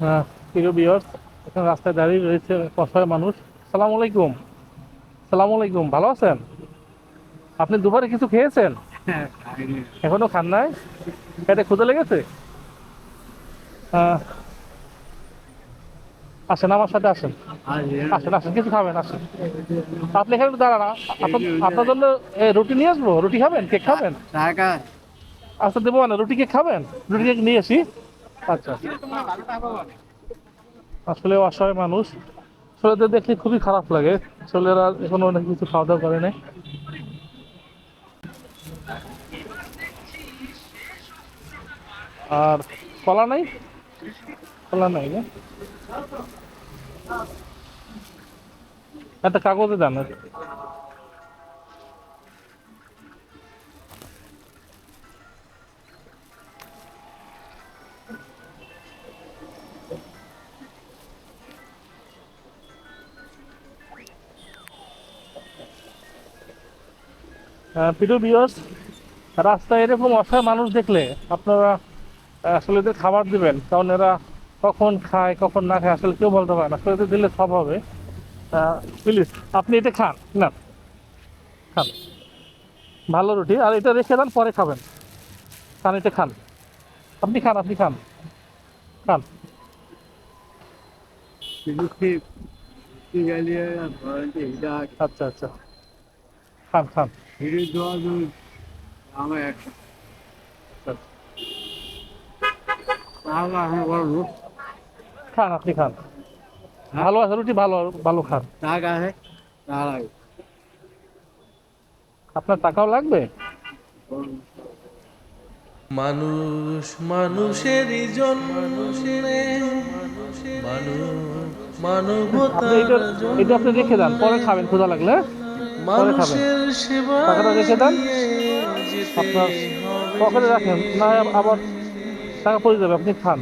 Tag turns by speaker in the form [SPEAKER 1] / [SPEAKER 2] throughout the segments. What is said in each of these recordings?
[SPEAKER 1] হ্যাঁ প্রিয় বিয়ার্স এখানে রাস্তায় দাঁড়িয়ে রয়েছে অসহায় মানুষ। সালাম আলাইকুম। সালাম আলাইকুম ভালো আছেন? আপনি দুপুরে কিছু খেয়েছেন? এখনও খান নাই? পেটে ক্ষুদে লেগেছে? আসেন আমার সাথে আসেন। আসেন। আসেন কিছু খাবেন আসেন। আপনি এখানে দাঁড়ান আপনার জন্য রুটি নিয়ে আসব? রুটি খাবেন? কেক খাবেন? আচ্ছা দেবো না রুটি কেক খাবেন? রুটি কেক নিয়ে আসি। আচ্ছা আসলে অসহায় মানুষ। আসলে এদের দেখলে খুবই খারাপ লাগে। এরা এখনও অনেক কিছু খাওয়া দাওয়া করে নাই। আর কলা নাই? কলা নাই একটা কাগজে দেন। প্রিয় ভিউয়ার্স রাস্তায় এরকম অসহায় মানুষ দেখলে আপনারা আসলে এদের খাবার দিবেন কারণ এরা কখন খায় কখন না খায় আসলে কেউ বলতে পারে না। আসলে এদের দিলে সব হবে। প্লিজ আপনি এটা খান না খান। ভালো রুটি আর এটা রেখে দেন পরে খাবেন। খান এটা খান। আপনি খান আপনি খান। খান। আচ্ছা আচ্ছা। খান খান।
[SPEAKER 2] আমার তাহলে আমি
[SPEAKER 1] খান আপনি খান। ভালো আছে রুটি ভালো ভালো খান।
[SPEAKER 2] টাকা আছে তাহলে
[SPEAKER 1] আপনার টাকাও লাগবে?
[SPEAKER 3] মানুষ মানুষেরই জন্মে মানুষ
[SPEAKER 1] আপনি এটা আপনি রেখে দেন পরে খাবেন ক্ষুধা লাগলে। পরে খাবেন
[SPEAKER 3] মানুষের সেবা
[SPEAKER 1] টাকাটা রেখে দেন আপনার পকেটে রাখেন না আবার টাকা পড়ে যাবে আপনি খান।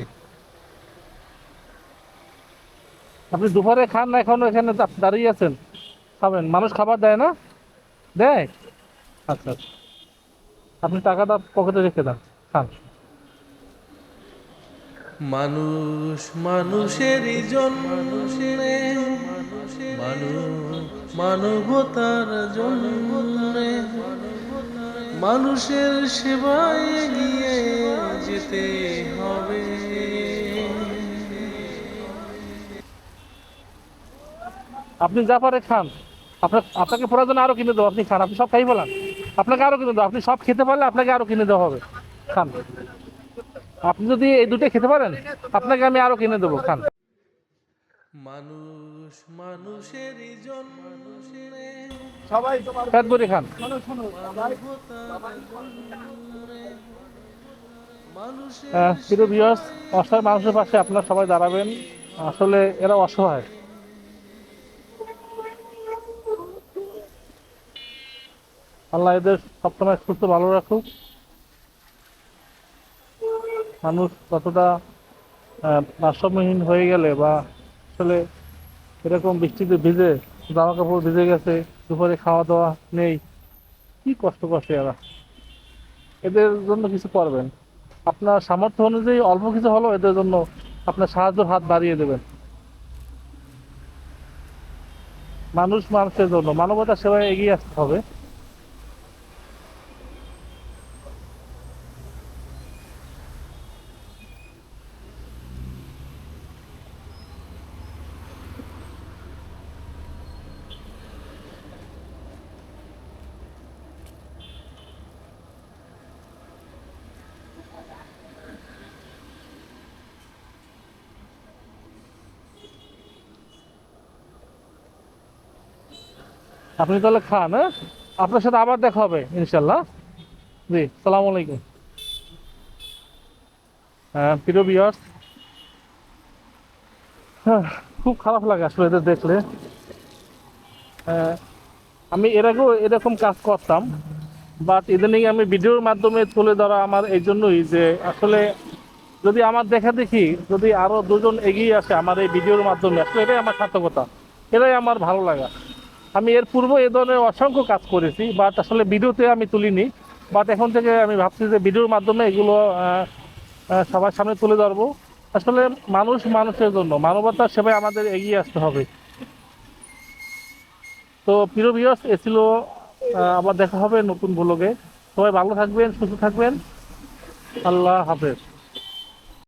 [SPEAKER 1] আপনি দুপুরে খান না এখন এখানে দাঁড়িয়ে আছেন। খাবেন মানুষ খাবার দেয় না? দেয়? আচ্ছা আচ্ছা। আপনি টাকাটা পকেটে রেখে দেন খান।
[SPEAKER 3] মানুষ মানুষেরই জন্মে। মানুষ মানবতার জন্মে। মানুষের সেবায় এগিয়ে যেতে হবে।
[SPEAKER 1] আপনি যা পারে খান। আপনার আপনাকে প্রয়োজন আরও কিনে দেবো। আপনি খান। আপনি সব খাই বলেন। আপনাকে আরও কিনে দেবো। আপনি সব খেতে পারলে আপনাকে আরও কিনে দেওয়া হবে। খান। আপনি যদি এই দুটো খেতে পারেন আপনাকে আমি আরও কিনে দেবো খান।
[SPEAKER 3] মানুষ মানুষেরই জন্মে
[SPEAKER 2] সবাই
[SPEAKER 1] পেট ভরে খান।
[SPEAKER 2] শোনো
[SPEAKER 1] প্রিয় ভিউয়ার্স অসহায় মানুষের পাশে আপনারা সবাই দাঁড়াবেন। আসলে এরা অসহায়। আল্লাহ এদের সবসময় সুস্থ ভালো রাখুক। মানুষ কতটা ভারসাম্যহীন হয়ে গেলে বা আসলে এরকম বৃষ্টিতে ভিজে জামা কাপড় ভিজে গেছে, দুপুরে খাওয়া দাওয়া নেই, কি কষ্ট করছে এরা? এদের জন্য কিছু করবেন। আপনার সামর্থ্য অনুযায়ী অল্প কিছু হলেও এদের জন্য আপনার সাহায্য হাত বাড়িয়ে দেবেন। মানুষ মানুষের জন্য, মানবতা সেবায় এগিয়ে আসতে হবে। আপনি তাহলে খান হ্যাঁ? আপনার সাথে আবার দেখা হবে ইনশাল্লাহ জি সালাম আলাইকুম। হ্যাঁ প্রিয় বিয়ার্স হ্যাঁ, খুব খারাপ লাগে আসলে এদের দেখলে। হ্যাঁ, আমি এর আগেও এরকম কাজ করতাম বাট ইদানিং আমি ভিডিওর মাধ্যমে তুলে ধরা আমার এই জন্যই যে আসলে যদি আমার দেখা দেখি যদি আরও দুজন এগিয়ে আসে আমার এই ভিডিওর মাধ্যমে আসলে এটাই আমার সার্থকতা এটাই আমার ভালো লাগা। আমি এর পূর্বে এ ধরনের অসংখ্য কাজ করেছি বাট আসলে ভিডিওতে আমি তুলিনি। বাট এখন থেকে আমি ভাবছি যে ভিডিওর মাধ্যমে এগুলো সবার সামনে তুলে ধরবো। আসলে মানুষ মানুষের জন্য, মানবতার সেবায় আমাদের এগিয়ে আসতে হবে। তো প্রিয় ভিউয়ার্স এ ছিল আবার দেখা হবে নতুন ব্লগে সবাই ভালো থাকবেন, সুস্থ থাকবেন। আল্লাহ হাফেজ।